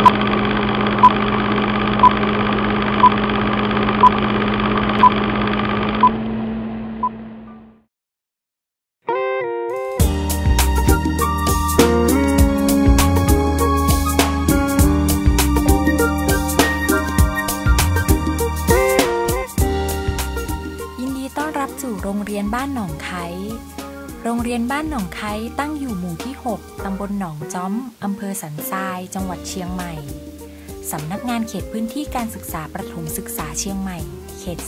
ยินดีต้อนรับสู่โรงเรียนบ้านหนองไค โรงเรียนบ้านหนองไคตั้งอยู่หมู่ที่ 6 ตำบลหนองจ้อม อำเภอสันทราย จังหวัดเชียงใหม่ สำนักงานเขตพื้นที่การศึกษาประถมศึกษาเชียงใหม่ เขต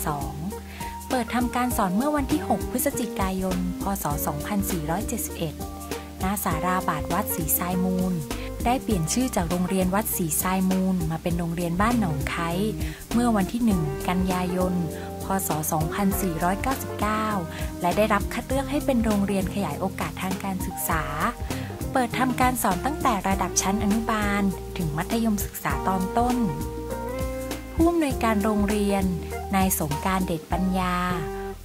2 เปิดทำการสอนเมื่อวันที่ 6 พฤศจิกายน พศ 2471 ณ สาราบาทวัดศรีทรายมูล ได้เปลี่ยนชื่อจากโรงเรียนวัดศรีทรายมูล มาเป็นโรงเรียนบ้านหนองไคเมื่อวันที่ 1 กันยายน ศ 2499 และได้รับคัดเลือกให้เป็นโรงเรียนขยายโอกาสทางการศึกษา เปิดทำการสอนตั้งแต่ระดับชั้นอนุบาล ถึงมัธยมศึกษาตอนต้น ผู้อำนวยการโรงเรียน นายสงการเดชปัญญา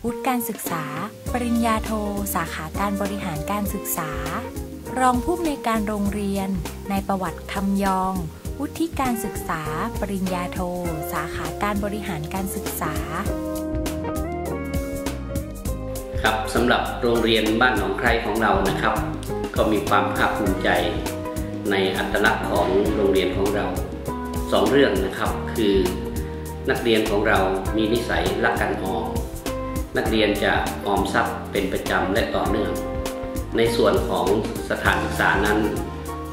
วุฒิการศึกษา ปริญญาโท สาขาการบริหารการศึกษา รองผู้อำนวยการโรงเรียน นายประวัติคำยองวุฒิการศึกษา ปริญญาโท สาขาการบริหารการศึกษา ครับสำหรับโรงเรียนบ้านหนองไครของเรานะครับ ก็มีความภาคภูมิใจในอัตลักษณ์ของโรงเรียนของเราสองเรื่องนะครับ คือนักเรียนของเรามีนิสัยรักกันออมนักเรียนจะออมทรัพย์เป็นประจำและต่อเนื่อง ในส่วนของสถานศึกษานั้น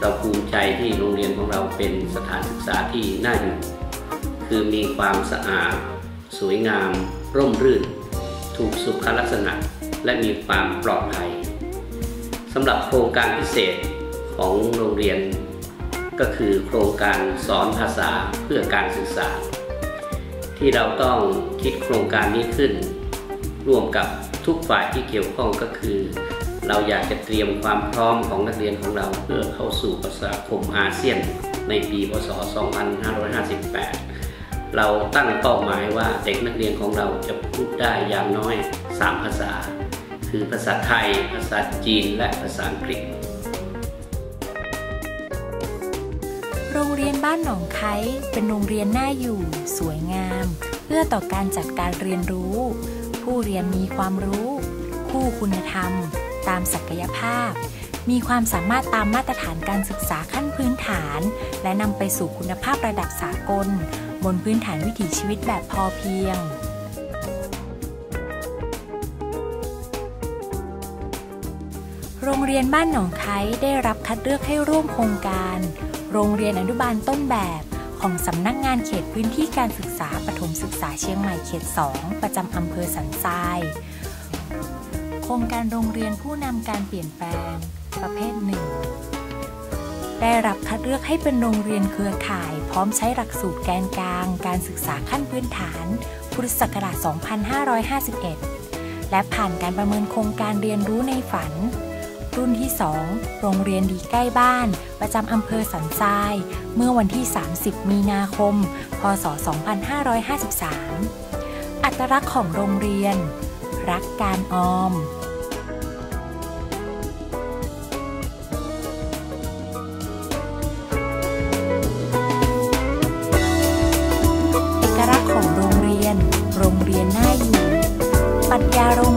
เราภูมิใจที่โรงเรียนของเราเป็นสถานศึกษาที่น่าอยู่คือมีความสะอาด สวยงาม ร่มรื่น ถูกสุขลักษณะ และมีความปลอดภัยสำหรับโครงการพิเศษของโรงเรียน ก็คือโครงการสอนภาษาเพื่อการศึกษา ที่เราต้องคิดโครงการนี้ขึ้น ร่วมกับทุกฝ่ายที่เกี่ยวข้องก็คือ เราอยากจะเตรียมความพร้อมของนักเรียนของเราเพื่อเข้าสู่ประชาคมอาเซียน ในปีพศ 2558 เราตั้งเป้าหมายว่าเด็กนักเรียนของเราจะพูดได้อย่างน้อย 3 ภาษา คือภาษาไทย ภาษาจีน และภาษาอังกฤษ โรงเรียนบ้านหนองไคเป็นโรงเรียนน่าอยู่ สวยงาม เพื่อต่อการจัดการเรียนรู้ ผู้เรียนมีความรู้ คู่คุณธรรม ตามศักยภาพ มีความสามารถตามมาตรฐานการศึกษาขั้นพื้นฐาน และนำไปสู่คุณภาพระดับสากล บนพื้นฐานวิถีชีวิตแบบพอเพียง เรียนบ้านหนองไคได้รับคัดเลือกให้ร่วมโครงการ โรงเรียนอนุบาลต้นแบบของสำนักงานเขตพื้นที่การศึกษาปฐมศึกษาเชียงใหม่เขต 2 ประจำอำเภอสันทราย โครงการโรงเรียนผู้นำการเปลี่ยนแปลง ประเภทหนึ่งได้รับคัดเลือกให้เป็นโรงเรียนเครือข่าย พร้อมใช้หลักสูตรแกนกลาง การศึกษาขั้นพื้นฐาน พุทธศักราช 2551 และผ่านการประเมินโครงการเรียนรู้ในฝัน รุ่นที่ 2 โรงเรียนดีใกล้บ้าน ประจำอำเภอสันทราย เมื่อวันที่ 30 มีนาคม พศ 2553 อัตลักษณ์ของโรงเรียน รักการออมเอกลักษณ์ของโรงเรียน โรงเรียนน่าอยู่ ปัญญาโรง